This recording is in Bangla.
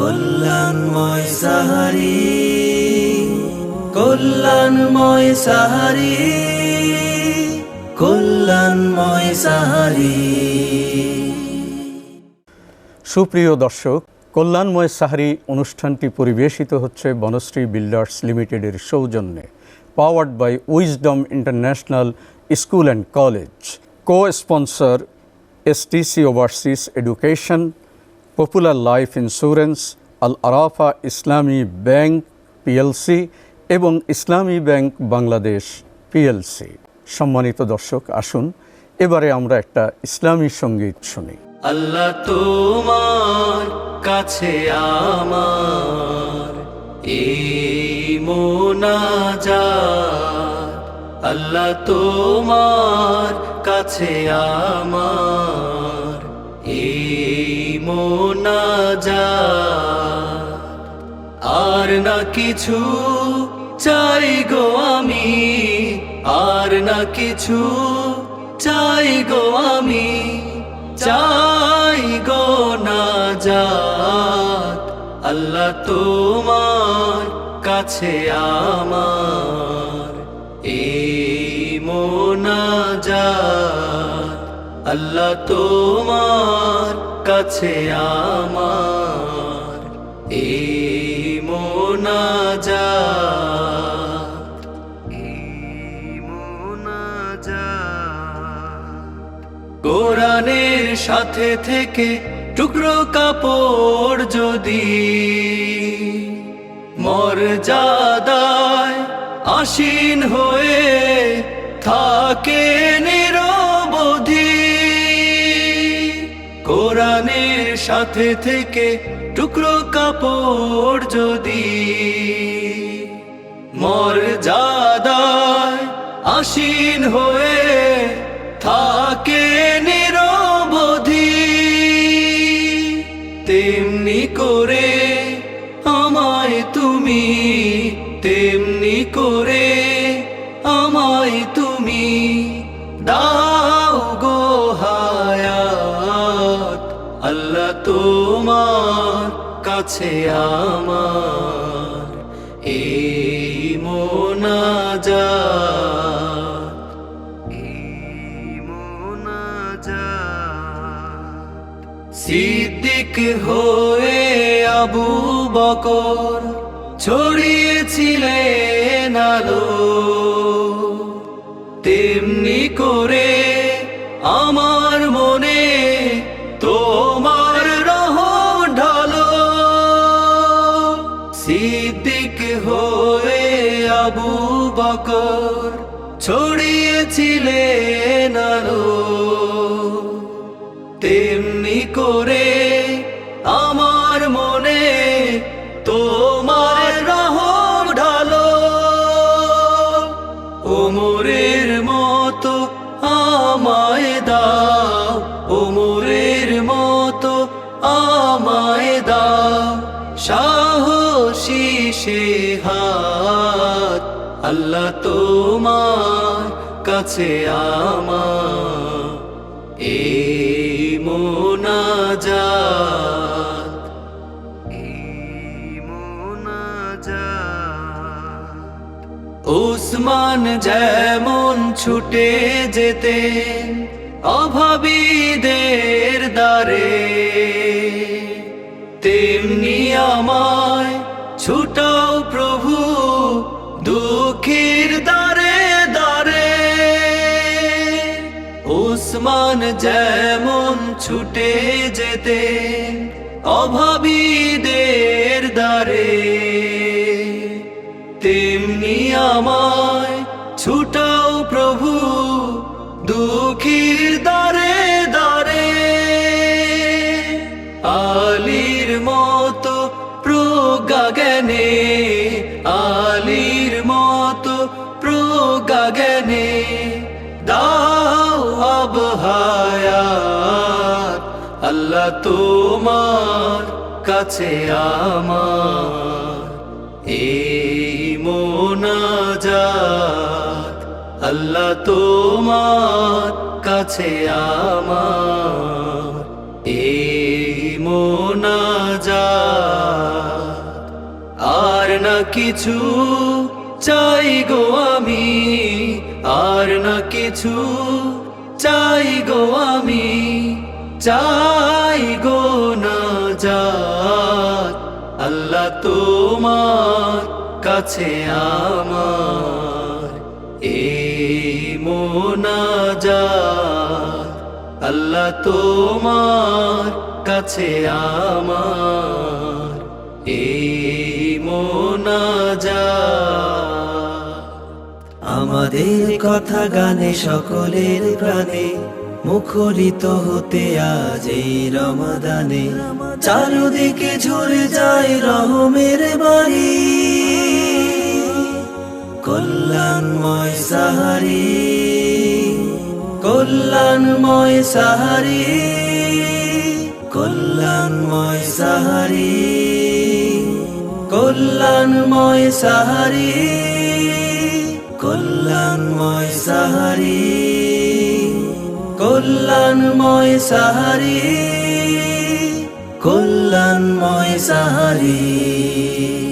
কল্যাণময় সাহারি কল্যাণময় সাহারি কল্যাণময় সাহারি। সুপ্রিয় দর্শক, কল্যাণময় সাহারি অনুষ্ঠানটি পরিবেশিত হচ্ছে বনশ্রী বিল্ডার্স লিমিটেডের সৌজন্যে powered by wisdom international school and college co sponsor STC overseas education popular life insurance Al Arafah Islami bank PLC এবং ইসলামী ব্যাংক বাংলাদেশ পিএলসি সম্মানিত দর্শক, আসুন, এবারে আমরা একটা ইসলামী সংগীত শুনি। আল্লাহ তোমার কাছে আমার আল্লাহ তোমার কাছে আমার মোনাজাত আর না কিছু চাই গো আমি, আর না কিছু চাই গো আমি, চাই গো না যাত আল্লাহ তোমার কাছে আমার এই মোনাজাত। আল্লাহ তোমার কাছে আমার এই মোনাজাত কোরআনের সাথে থেকে টুকরো কাপড় যদি মর্যাদায় আসীন হয়ে থাকে সাথে থেকে টুকরো কাপড় যদি মর্যাদায় আসীন হয়ে থাকে নিরবধি। তেমনি করে আমায় তুমি, তেমনি করে আমায় তুমি দাও। তোমার কাছে আমার এই মোনাজাত সিদ্দিক হয়ে আবু বকর ছড়িয়েছিলেন ছড়িয়েছিলেন আলো তেমনি করে আমার মনে তোমার রহম ঢালো। ওমরের মতো আমায় দাও, ওমরের মতো আমায় দাও। সাহসী সে হাত, আল্লাহ তোমার কাছে আমার এই মোনাজাত উসমান যেমন ছুটে যেতে অভাবীদের দ্বারে তেমনি আমায় ছুটাও যেমন ছুটে যেতে অভাবীদের দ্বারে, তেমনি আমায় ছুটাও প্রভু দুঃখীর দ্বারে দ্বারে। আলির মতো প্রজ্ঞা জ্ঞানে, আলির মতো প্রজ্ঞা জ্ঞানে আল্লাহ তোমার কাছে আমার। এই মোনাজাত আল্লাহ তোমার কাছে আমার। এই মোনাজাত না কিছু চাই গো আমি, আর না কিছু চাই গো আমি। চাই গো না যা আল্লাহ তোমার কাছে আমার। এই মোনাজাত, আল্লাহ তোমার কাছে আমার। এই মোনাজাত, আমাদের কথা গানে সকলের প্রাণে। মুখরিত হতে আজ এই রমাদানে। চারুদিকে ঝরে যায় রহমের বাড়ি কল্যাণময় সাহারি কল্যাণময় সাহারি কল্যাণময় সাহারি কল্যাণময় সাহারি কল্যাণময় সাহারি। কল্যাণময় সাহারি কল্যাণময় সাহারি।